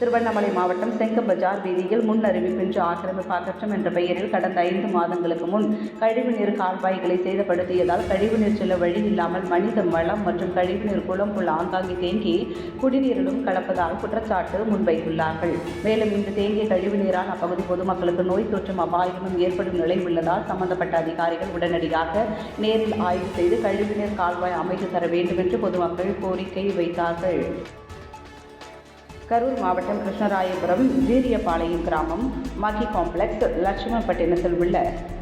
திருவண்ணாமலை மாவட்டம் செங்கபஜார் வீதியில் முன் அறிவிப்பின்றி ஆக்கிரமிப்பு அகற்றம் என்ற பெயரில் கடந்த ஐந்து மாதங்களுக்கு முன் கழிவுநீர் கால்வாய்களை சேதப்படுத்தியதால் கழிவுநீர் செல்ல வழி இல்லாமல் மனித மலம் மற்றும் கழிவுநீர் குளம் உள்ள ஆங்காங்கே தேங்கி குடிநீரிலும் கலப்பதால் குற்றச்சாட்டு முன்வைத்துள்ளார்கள். மேலும் இந்த தேங்கிய கழிவுநீரால் அப்பகுதி பொதுமக்களுக்கு நோய் தொற்றும் அபாயமும் ஏற்படும் நிலை உள்ளதால் சம்பந்தப்பட்ட அதிகாரிகள் உடனடியாக நேரில் ஆய்வு செய்து கழிவுநீர் கால்வாய் அமைத்து தர வேண்டும் என்று பொதுமக்கள் கோரிக்கை வைத்தார்கள். கரூர் மாவட்டம் கிருஷ்ணராயபுரம் வீரியபாளையம் கிராமம் மகி காம்ப்ளெக்ஸ் லட்சுமப்பட்டினத்தில் உள்ள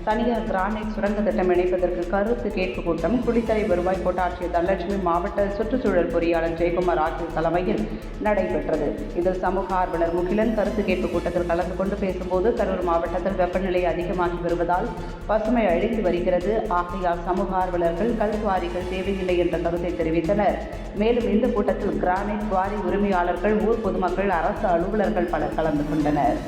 தனியார் கிரானைட் சுரங்க திட்டம் இணைப்பதற்கு கருத்து கேட்பு கூட்டம் குளித்தலை வருவாய் கோட்டாட்சியர் தனலட்சுமி மாவட்ட சுற்றுச்சூழல் பொறியாளர் ஜெயக்குமார் ஆகியோர் தலைமையில் நடைபெற்றது. இதில் சமூக ஆர்வலர் முகிலன் கருத்து கேட்பு கூட்டத்தில் கலந்து கொண்டு பேசும்போது கரூர் மாவட்டத்தில் வெப்பநிலை அதிகமாகி வருவதால் பசுமை அழிந்து வருகிறது. ஆகையால் சமூக ஆர்வலர்கள் கல்குவாரிகள் தேவையில்லை என்ற கருத்தை தெரிவித்தனர். மேலும் இந்த கூட்டத்தில் கிரானைட் குவாரி உரிமையாளர்கள் ஊர் பொதுமக்கள் அரசு அலுவலர்கள் பலர் கலந்து கொண்டனர்.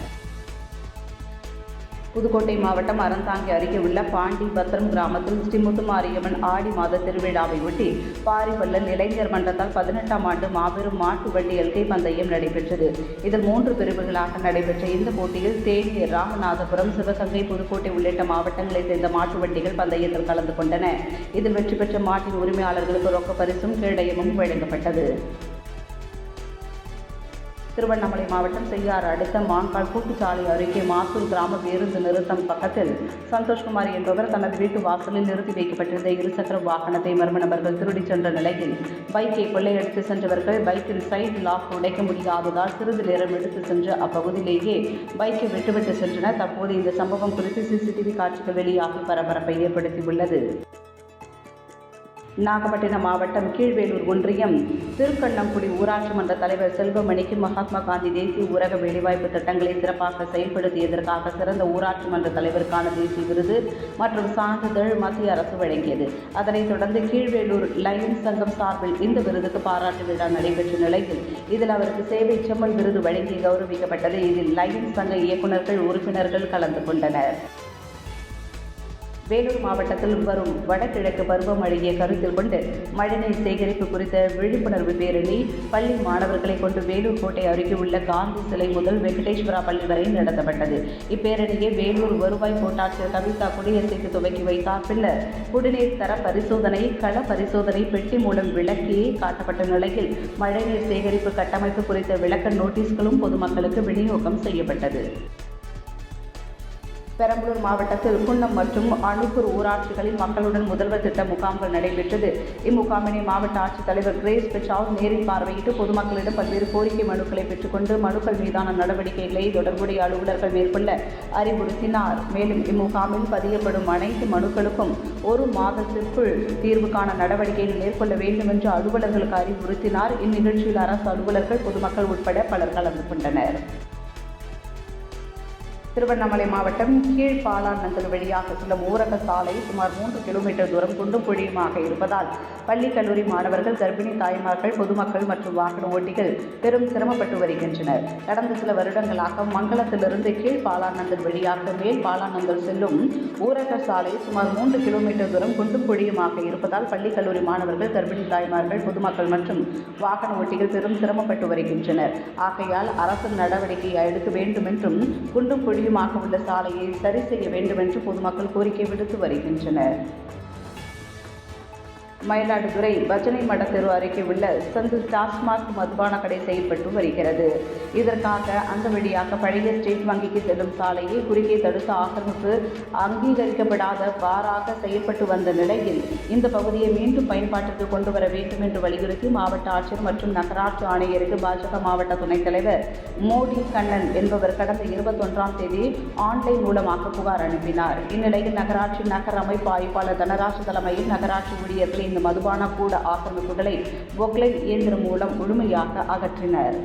புதுக்கோட்டை மாவட்டம் அறந்தாங்கி அருகே உள்ள பாண்டி பத்திரம் கிராமத்தில் ஸ்ரீமுத்து முத்துமாரியம்மன் ஆடி மாத திருவிழாவை ஒட்டி பாரிவல்லன் இளைஞர் மன்றத்தால் பதினெட்டாம் ஆண்டு மாபெரும் மாட்டு வண்டி எல்கை பந்தயம் நடைபெற்றது. இதில் மூன்று பிரிவுகளாக நடைபெற்ற இந்த போட்டியில் தேனி ராமநாதபுரம் சிவகங்கை புதுக்கோட்டை உள்ளிட்ட மாவட்டங்களைச் சேர்ந்த மாட்டு வண்டிகள் பந்தயத்தில் கலந்து கொண்டன. இதில் வெற்றி பெற்ற மாட்டின் உரிமையாளர்களுக்கு ரொக்க பரிசும் கேடயமும் வழங்கப்பட்டது. திருவண்ணாமலை மாவட்டம் செய்யாறு அடுத்த மான்கால் கூட்டுச்சாலை அருகே மாசூர் கிராம பேருந்து நிறுத்தம் பக்கத்தில் சந்தோஷ்குமார் என்பவர் தனது வீட்டு வாசலில் நிறுத்தி வைக்கப்பட்டிருந்த இருசக்கர வாகனத்தை மர்ம நபர்கள் திருடிச் சென்ற நிலையில் பைக்கை கொள்ளையடித்து சென்றவர்கள் பைக்கின் சைடு லாக் உடைக்க முடியாததால் சிறிது நேரம் எடுத்து சென்று அப்பகுதியிலேயே பைக்கை விட்டுவிட்டு சென்றனர். தற்போது இந்த சம்பவம் குறித்து சிசிடிவி காட்சிகள் வெளியாகி பரபரப்பை ஏற்படுத்தியுள்ளது. நாகப்பட்டினம் மாவட்டம் கீழ்வேலூர் ஒன்றியம் திருக்கண்ணங்குடி ஊராட்சி மன்ற தலைவர் செல்வமணிக்கு மகாத்மா காந்தி தேசிய ஊரக வேலைவாய்ப்பு திட்டங்களை சிறப்பாக செயல்படுத்தியதற்காக சிறந்த ஊராட்சி மன்ற தலைவருக்கான தேசிய விருது மற்றும் சான்றிதழ் மத்திய அரசு வழங்கியது. அதனைத் தொடர்ந்து கீழ்வேலூர் லயன்ஸ் சங்கம் சார்பில் இந்த விருதுக்கு பாராட்டு விழா நடைபெற்ற நிலையில் இதில் அவருக்கு சேவை செம்மல் விருது வழங்கி கௌரவிக்கப்பட்டது. இதில் லயன்ஸ் சங்க இயக்குநர்கள் உறுப்பினர்கள் கலந்து கொண்டனர். வேலூர் மாவட்டத்தில் வரும் வடகிழக்கு பருவமழையை கருத்தில் கொண்டு மழைநீர் சேகரிப்பு குறித்த விழிப்புணர்வு பேரணி பள்ளி மாணவர்களை கொண்டு வேலூர் கோட்டை அருகே உள்ள காந்தி சிலை முதல் வெங்கடேஸ்வரா பள்ளி வரை நடத்தப்பட்டது. இப்பேரணியை வேலூர் வருவாய் கோட்டாட்சியர் கவிதா கொடியசைத்து துவக்கி வைத்தார். பின்னர் குடிநீர் தர பரிசோதனை கள பரிசோதனை பெட்டி மூலம் விளக்கி காட்டப்பட்ட நிலையில் மழைநீர் சேகரிப்பு கட்டமைப்பு குறித்த விளக்க நோட்டீஸ்களும் பொதுமக்களுக்கு விநியோகம் செய்யப்பட்டது. பெரம்பலூர் மாவட்டத்தில் குன்னம் மற்றும் அணுக்கூர் ஊராட்சிகளில் மக்களுடன் முதல்வர் திட்ட முகாம்கள் நடைபெற்றது. இம்முகாமினை மாவட்ட ஆட்சித்தலைவர் கிரேஸ் பெச்சாவ் நேரில் பார்வையிட்டு பொதுமக்களிடம் பல்வேறு கோரிக்கை மனுக்களை பெற்றுக்கொண்டு மனுக்கள் மீதான நடவடிக்கைகளை தொடர்புடைய அலுவலர்கள் மேற்கொள்ள அறிவுறுத்தினார். மேலும் இம்முகாமில் பதியப்படும் அனைத்து மனுக்களுக்கும் ஒரு மாதத்திற்குள் தீர்வு காண நடவடிக்கைகள் மேற்கொள்ள வேண்டும் என்று அலுவலர்களுக்கு அறிவுறுத்தினார். இந்நிகழ்ச்சியில் அரசு அலுவலர்கள் பொதுமக்கள் உட்பட பலர் கலந்து கொண்டனர். திருவண்ணாமலை மாவட்டம் கீழ்பாலாநங்கல் வழியாக செல்லும் ஊரக சாலை சுமார் மூன்று கிலோமீட்டர் தூரம் குண்டும் குழியுமாக இருப்பதால் பள்ளி கல்லூரி மாணவர்கள் கர்ப்பிணி தாய்மார்கள் பொதுமக்கள் மற்றும் வாகன ஓட்டிகள் பெரும் சிரமப்பட்டு வருகின்றனர். கடந்த சில வருடங்களாக மங்களத்திலிருந்து கீழ்பாலாநங்கல் வழியாக மேல் பாலாநங்கல் செல்லும் ஊரக சாலை சுமார் மூன்று கிலோமீட்டர் தூரம் குண்டும் குழியுமாக இருப்பதால் பள்ளி கல்லூரி மாணவர்கள் கர்ப்பிணி தாய்மார்கள் பொதுமக்கள் மற்றும் வாகன ஓட்டிகள் பெரும் சிரமப்பட்டு வருகின்றனர். ஆகையால் அரசு நடவடிக்கை எடுக்க வேண்டும் என்றும் குண்டும் குழியுமாக உள்ள சாலையை சரி செய்ய வேண்டும் என்று பொதுமக்கள் கோரிக்கை விடுத்து வருகின்றனர். மயிலாடுதுறை பஜனை மட தெரு அருகே உள்ள சந்து டாஸ்மாக் மதுபான கடை செயல்பட்டு வருகிறது. இதற்காக அந்த வழியாக பழைய ஸ்டேட் வங்கிக்கு செல்லும் சாலையை குறுக்கே தடுத்து ஆக்கிரமிப்பு அங்கீகரிக்கப்படாத பாராக செயல்பட்டு வந்த நிலையில் இந்த பகுதியை மீண்டும் பயன்பாட்டிற்கு கொண்டு வர வேண்டும் என்று வலியுறுத்தி மாவட்ட ஆட்சியர் மற்றும் நகராட்சி ஆணையருக்கு பாஜக மாவட்ட துணைத் தலைவர் மோடி கண்ணன் என்பவர் கடந்த இருபத்தொன்றாம் தேதி ஆன்லைன் மூலமாக புகார் அனுப்பினார். இந்நிலையில் நகராட்சி நகர அமைப்பு ஆய்வாளர் தனராஜ் தலைமையில் நகராட்சி ஊழியர்களின் இந்த மதுபான கூட ஆக்கிரமிப்புகளை பொக்லைன் இயந்திரம் மூலம் முழுமையாக அகற்றினர்.